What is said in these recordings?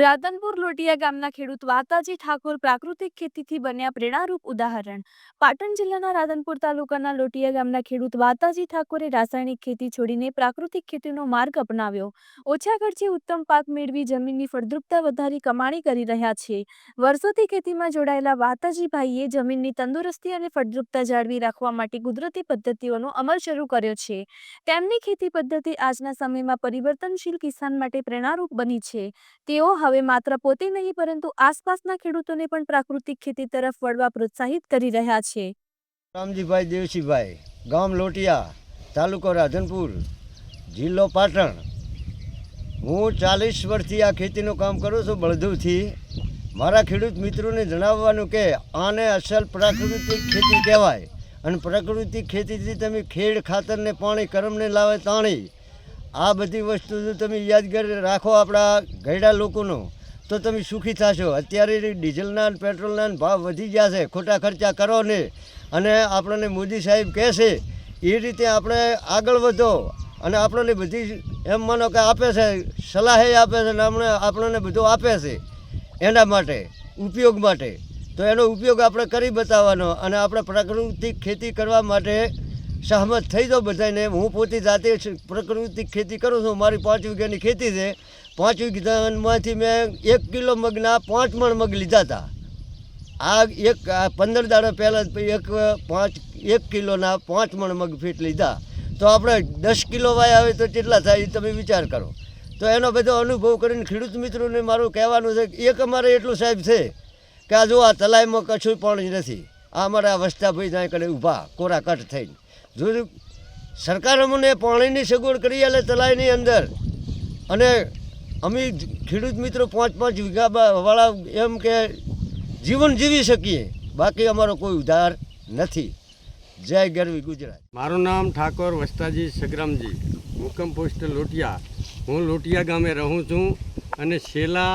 રાધનપુર લોટિયા ગામના ખેડૂત વાતાજી ઠાકોર પ્રાકૃતિક ખેતીથી બન્યા પ્રેરણારૂપ ઉદાહરણ. પાટણ જિલ્લાના રાધનપુર તાલુકાના લોટિયા ગામના ખેડૂત વાતાજી ઠાકોરે રાસાયણિક ખેતી છોડીને પ્રાકૃતિક ખેતીનો માર્ગ અપનાવ્યો. ઓછા ખર્ચે ઉત્તમ પાક મેળવી જમીનની ફળદ્રુપતા વધારી કમાણી કરી રહ્યા છે. વર્ષોથી ખેતીમાં જોડાયેલા વાતાજીભાઈએ જમીનની તંદુરસ્તી અને ફળદ્રુપતા જાળવી રાખવા માટે કુદરતી પદ્ધતિઓનો અમલ શરૂ કર્યો છે. તેમની ખેતી પદ્ધતિ આજના સમયમાં પરિવર્તનશીલ કિસાન માટે પ્રેરણારૂપ બની છે. તેઓ હવે માત્ર પોતે નહીં, પરંતુ આસપાસના ખેડૂતોને પણ પ્રાકૃતિક ખેતી તરફ વળવા પ્રોત્સાહિત કરી રહ્યા છે. રામજીભાઈ દેવસીભાઈ, ગામ લોટિયા, તાલુકો રાધનપુર, જિલ્લો પાટણ. હું ચાલીસ વર્ષથી આ ખેતીનું કામ કરું છું બળદુથી. મારા ખેડૂત મિત્રોને જણાવવાનું કે આને અસલ પ્રાકૃતિક ખેતી કહેવાય. અને પ્રાકૃતિક ખેતીથી તમે ખેડ ખાતરને, પાણી, કરમને લાવે તાણી. આ બધી વસ્તુ જો તમે યાદગાર રાખો આપણા ગયડા લોકોનો, તો તમે સુખી થશો. અત્યારે ડીઝલના પેટ્રોલના ભાવ વધી ગયા છે, ખોટા ખર્ચા કરો ને. અને આપણને મોદી સાહેબ કહે છે, એ રીતે આપણે આગળ વધો. અને આપણને બધી એમ માનો કે આપે છે, સલાહે આપે છે, ને આપણે આપણને બધું આપે છે, એના માટે, ઉપયોગ માટે. તો એનો ઉપયોગ આપણે કરી બતાવવાનો અને આપણે પ્રાકૃતિક ખેતી કરવા માટે સહમત થઈ જાઓ બધાને હું પોતે જાતે પ્રકૃતિક ખેતી કરું છું. મારી પાંચ વીઘાની ખેતી છે. પાંચ વીઘામાંથી મેં એક કિલો મગના પાંચ મણ મગ લીધા હતા. આ એક પંદર દાડા પહેલાં એક પાંચ, એક કિલોના પાંચ મણ મગ ફીટ લીધા. તો આપણે દસ કિલો વાય આવે તો કેટલા થાય એ તમે વિચાર કરો. તો એનો બધો અનુભવ કરીને ખેડૂત મિત્રોને મારું કહેવાનું છે કે એક અમારે એટલું સાહેબ છે કે આ જો આ તલાઈમાં કશું પાણી નથી. આ અમારા વસ્તા ભાઈ ત્યાં કડે ઊભા કોરા કટ થઈને. જો સરકાર અમને પાણીની સગવડ કરી આલે તલાઈની અંદર. અને અમે ખેડૂત મિત્રો પાંચ પાંચ વીઘા વાળા એમ કે જીવન જીવી શકીએ. બાકી અમારો કોઈ ઉધાર નથી. જય ગરવી ગુજરાત. મારું નામ ઠાકોર વસ્તાજી સગરામજી. મુકમ પોસ્ટ લોટિયા. હું લોટિયા ગામે રહું છું અને છેલ્લા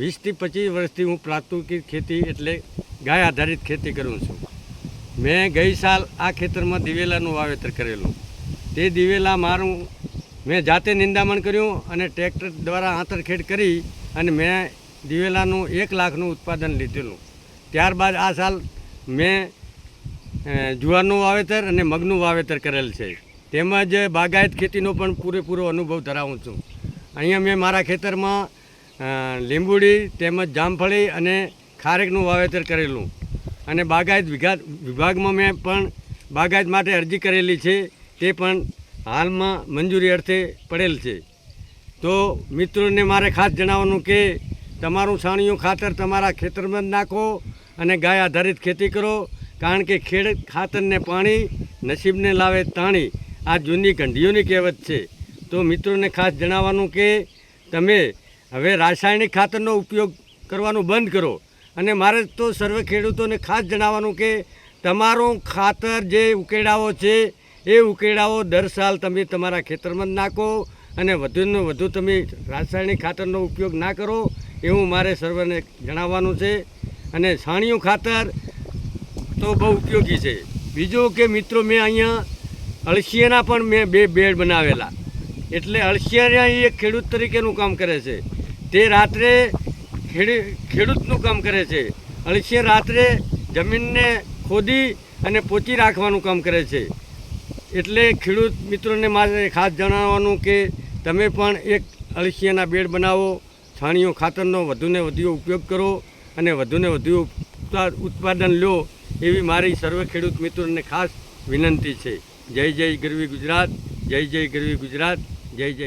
વીસથી પચીસ વર્ષથી હું પ્રાકૃતિક ખેતી એટલે ગાય આધારિત ખેતી કરું છું. મેં ગઈ સાલ આ ખેતરમાં દિવેલાનું વાવેતર કરેલું. તે દિવેલા મારું, મેં જાતે નિંદામણ કર્યું અને ટ્રેક્ટર દ્વારા આંતરખેડ કરી અને મેં દિવેલાનું એક લાખનું ઉત્પાદન લીધેલું. ત્યારબાદ આ સાલ મેં જુવારનું વાવેતર અને મગનું વાવેતર કરેલ છે. તેમજ બાગાયત ખેતીનો પણ પૂરેપૂરો અનુભવ ધરાવું છું. અહીંયા મેં મારા ખેતરમાં લીંબુડી, તેમજ જામફળી અને ખારેકનું વાવેતર કરેલું. અને બાગાયત વિઘાત વિભાગમાં મેં પણ બાગાયત માટે અરજી કરેલી છે, તે પણ હાલમાં મંજૂરી અર્થે પડેલ છે. તો મિત્રોને મારે ખાસ જણાવવાનું કે તમારું છાણિયું ખાતર તમારા ખેતરમાં જ નાખો અને ગાય આધારિત ખેતી કરો, કારણ કે ખેડ ખાતરને પાણી, નસીબને લાવે તાણી. આ જૂની ગંઢીઓની કહેવત છે. તો મિત્રોને ખાસ જણાવવાનું કે તમે હવે રાસાયણિક ખાતરનો ઉપયોગ કરવાનું બંધ કરો. અને મારે તો સર્વે ખેડૂતોને ખાસ જણાવવાનું કે તમારું ખાતર જે ઉકેડાઓ છે, એ ઉકેડાઓ દર સાલ તમે તમારા ખેતરમાં જ નાખો અને વધુને વધુ તમે રાસાયણિક ખાતરનો ઉપયોગ ના કરો, એવું મારે સર્વને જણાવવાનું છે. અને છાણિયું ખાતર તો બહુ ઉપયોગી છે. બીજું કે મિત્રો મેં અહીંયા અળસિયાના પણ મેં બે બેડ બનાવેલા. એટલે અળસિયા એક ખેડૂત તરીકેનું કામ કરે છે. તે રાત્રે ખેડી, ખેડૂતનું કામ કરે છે. અળસિયા રાત્રે જમીનને ખોદી અને પોચી રાખવાનું કામ કરે છે. એટલે ખેડૂત મિત્રોને મારે ખાસ જણાવવાનું કે તમે પણ એક અળસિયાના બેડ બનાવો, છાણીઓ ખાતરનો વધુને વધુ ઉપયોગ કરો અને વધુને વધુ ઉત્પા- ઉત્પાદન લો એવી મારી સર્વ ખેડૂત મિત્રોને ખાસ વિનંતી છે. જય જય ગરવી ગુજરાત, જય જય ગરવી ગુજરાત, જય જય